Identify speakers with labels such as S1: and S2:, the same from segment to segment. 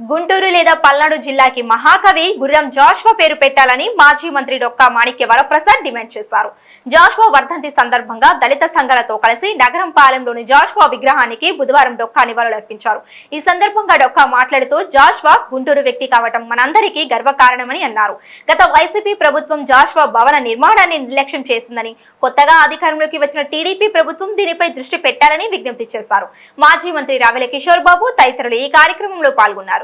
S1: గుంటూరు లేదా పల్నాడు జిల్లాకి మహాకవి గుర్రం జాష్వా పేరు పెట్టాలని మాజీ మంత్రి డొక్కా మాణిక్య వరప్రసాద్ డిమాండ్ చేశారు. జాష్వా వర్ధంతి సందర్భంగా దళిత సంఘాలతో కలిసి నగరం పాలెంలోని జాష్వా విగ్రహానికి బుధవారం డొక్కా నివాళులర్పించారు ఈ సందర్భంగా డొక్కా మాట్లాడుతూ జాష్వా గుంటూరు వ్యక్తి కావటం మనందరికీ గర్వకారణమని అన్నారు. గత వైసీపీ ప్రభుత్వం జాష్వా భవన నిర్మాణాన్ని నిర్లక్ష్యం చేసిందని కొత్తగా అధికారంలోకి వచ్చిన టీడీపీ ప్రభుత్వం దీనిపై దృష్టి పెట్టాలని విజ్ఞప్తి చేశారు. మాజీ మంత్రి రావెల కిషోర్ బాబు తదితరులు ఈ కార్యక్రమంలో పాల్గొన్నారు.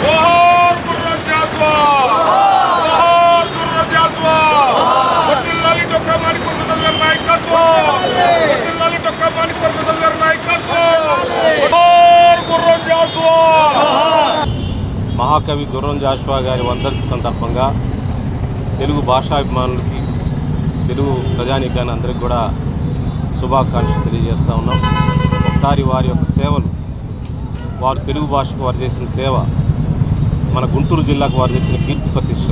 S2: జోహార్ గుర్రం జాస్వా జోహార్ గుర్రం జాస్వా వడ్డిల్లాలి డొక్కా మాణిక్య గారి నాయకత్వం వడ్డిల్లాలి డొక్కా మాణిక్య గారి నాయకత్వం జోహార్ గుర్రం జాస్వా
S3: మహాకవి గుర్రం జాషువా గారి వర్ధంతి సందర్భంగా తెలుగు భాషాభిమానులకి తెలుగు ప్రజానీకాన్ని అందరికీ కూడా శుభాకాంక్షలు తెలియజేస్తూ ఉన్నాం. ఒకసారి వారి యొక్క సేవలు వారు తెలుగు భాషకు వారు చేసిన సేవ మన గుంటూరు జిల్లాకు వారు తెచ్చిన కీర్తి ప్రతిష్ట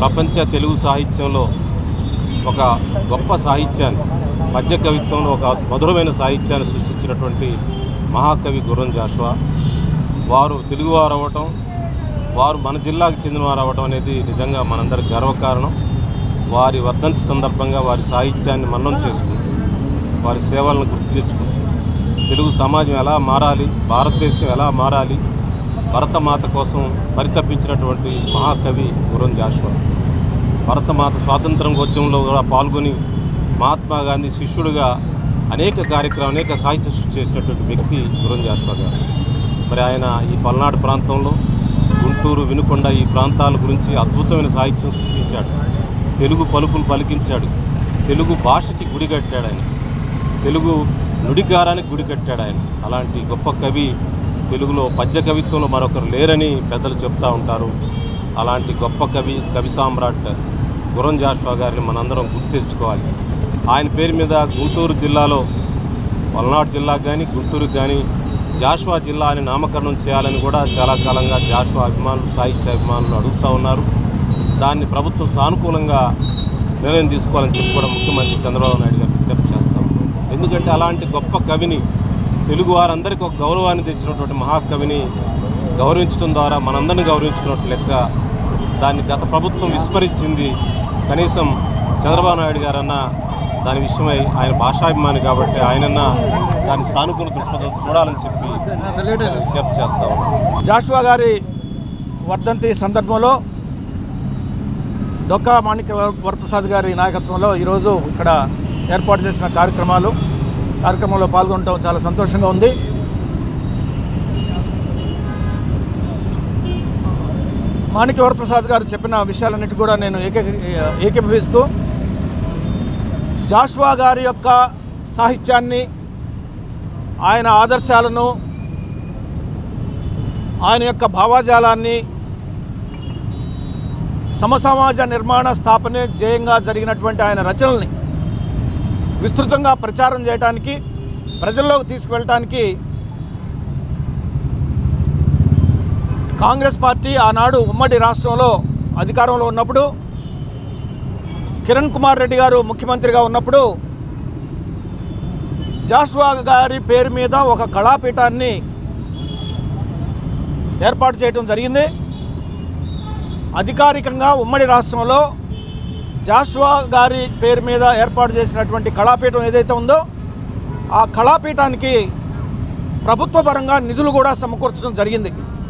S3: ప్రపంచ తెలుగు సాహిత్యంలో ఒక గొప్ప సాహిత్యాన్ని పద్య కవిత్వంలో ఒక మధురమైన సాహిత్యాన్ని సృష్టించినటువంటి మహాకవి గుర్రం జాషువా. వారు తెలుగువారు అవ్వటం వారు మన జిల్లాకు చెందినవారు అవ్వటం అనేది నిజంగా మనందరికి గర్వకారణం. వారి వర్ధంతి సందర్భంగా వారి సాహిత్యాన్ని మన్నం చేసుకుంటూ వారి సేవలను గుర్తు తెచ్చుకుంటూ తెలుగు సమాజం ఎలా మారాలి భారతదేశం ఎలా మారాలి భరతమాత కోసం పరితపించినటువంటి మహాకవి గురం జాషువా భరతమాత స్వాతంత్రం ఉద్యమంలో కూడా పాల్గొని మహాత్మా గాంధీ శిష్యుడిగా అనేక కార్యక్రమం అనేక సాహిత్య సృష్టి చేసినటువంటి వ్యక్తి గురం జాషువా గారు. మరి ఆయన ఈ పల్నాడు ప్రాంతంలో గుంటూరు వినుకొండ ఈ ప్రాంతాల గురించి అద్భుతమైన సాహిత్యం సృష్టించాడు. తెలుగు పలుకులు పలికించాడు. తెలుగు భాషకి గుడి కట్టాడు ఆయన. తెలుగు నుడికారానికి గుడి కట్టాడు ఆయన. అలాంటి గొప్ప కవి తెలుగులో పద్య కవిత్వంలో మరొకరు లేరని పెద్దలు చెప్తూ ఉంటారు. అలాంటి గొప్ప కవి కవి సామ్రాట్ గురం జాషువా గారిని మనందరం గుర్తించుకోవాలి ఆయన పేరు మీద గుంటూరు జిల్లాలో పల్నాడు జిల్లాకు కానీ గుంటూరుకు కానీ జాషువా జిల్లా అని నామకరణం చేయాలని కూడా చాలా కాలంగా జాషువా అభిమానులు సాహిత్య అభిమానులు అడుగుతూ ఉన్నారు. దాన్ని ప్రభుత్వం సానుకూలంగా నిర్ణయం తీసుకోవాలని చెప్పి కూడా ముఖ్యమంత్రి చంద్రబాబు నాయుడు గారు విజ్ఞప్తి చేస్తాం ఎందుకంటే అలాంటి గొప్ప కవిని తెలుగు వారందరికీ ఒక గౌరవాన్ని తెచ్చినటువంటి మహాకవిని గౌరవించడం ద్వారా మనందరిని గౌరవించుకున్నట్టు లెక్క దాన్ని గత ప్రభుత్వం విస్మరించింది కనీసం చంద్రబాబు నాయుడు గారన్నా దాని విషయమై ఆయన భాషాభిమాని కాబట్టి ఆయనన్న దాని సానుకూల దృక్పథం చూడాలని చెప్పి విజ్ఞప్తి చేస్తా
S4: జాషువా గారి వర్ధంతి సందర్భంలో డొక్కా మాణిక్య వరప్రసాద్ గారి నాయకత్వంలో ఈరోజు ఇక్కడ ఏర్పాటు చేసిన కార్యక్రమాలు కార్యక్రమంలో పాల్గొనడం చాలా సంతోషంగా ఉంది. మాణిక్య వరప్రసాద్ గారు చెప్పిన విషయాలన్నిటి కూడా నేను ఏకీ ఏకీభవిస్తూ జాష్వా గారి యొక్క సాహిత్యాన్ని ఆయన ఆదర్శాలను ఆయన యొక్క భావాజాలాన్ని సమసమాజ నిర్మాణ స్థాపనే ధ్యేయంగా జరిగినటువంటి ఆయన రచనల్ని విస్తృతంగా ప్రచారం చేయడానికి ప్రజల్లోకి తీసుకువెళ్ళటానికి కాంగ్రెస్ పార్టీ ఆనాడు ఉమ్మడి రాష్ట్రంలో అధికారంలో ఉన్నప్పుడు కిరణ్ కుమార్ రెడ్డి గారు ముఖ్యమంత్రిగా ఉన్నప్పుడు జాస్వా గారి పేరు మీద ఒక కళాపీఠాన్ని ఏర్పాటు చేయడం జరిగింది. అధికారికంగా ఉమ్మడి రాష్ట్రంలో జాస్వా గారి పేరు మీద ఏర్పాటు చేసినటువంటి కళాపీఠం ఏదైతే ఉందో ఆ కళాపీఠానికి ప్రభుత్వ పరంగా నిధులు కూడా సమకూర్చడం జరిగింది.